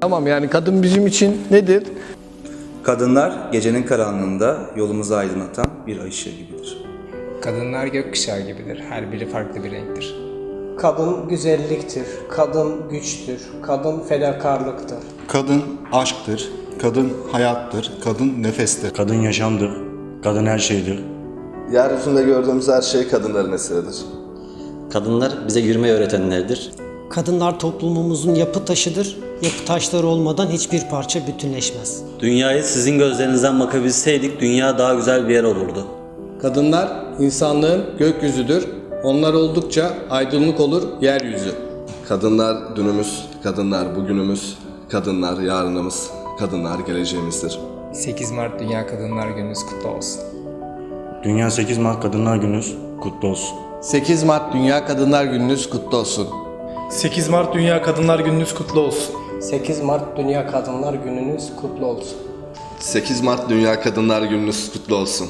Tamam yani kadın bizim için nedir? Kadınlar gecenin karanlığında yolumuzu aydınlatan bir ışığı gibidir. Kadınlar gökkuşağı gibidir. Her biri farklı bir renktir. Kadın güzelliktir, kadın güçtür, kadın fedakarlıktır. Kadın aşktır, kadın hayattır, kadın nefestir. Kadın yaşamdır, kadın her şeydir. Yeryüzünde gördüğümüz her şey kadınların eseridir. Kadınlar bize yürümeyi öğretenlerdir. Kadınlar toplumumuzun yapı taşıdır. Yapı taşları olmadan hiçbir parça bütünleşmez. Dünyayı sizin gözlerinizden bakabilseydik dünya daha güzel bir yer olurdu. Kadınlar insanlığın gökyüzüdür. Onlar oldukça aydınlık olur yeryüzü. Kadınlar dünümüz, kadınlar bugünümüz, kadınlar yarınımız, kadınlar geleceğimizdir. 8 Mart Dünya Kadınlar Gününüz kutlu olsun. Dünya 8 Mart Kadınlar Gününüz kutlu olsun. 8 Mart Dünya Kadınlar Gününüz kutlu olsun. 8 Mart Dünya Kadınlar Gününüz kutlu olsun. 8 Mart Dünya Kadınlar Gününüz kutlu olsun. 8 Mart Dünya Kadınlar Gününüz kutlu olsun.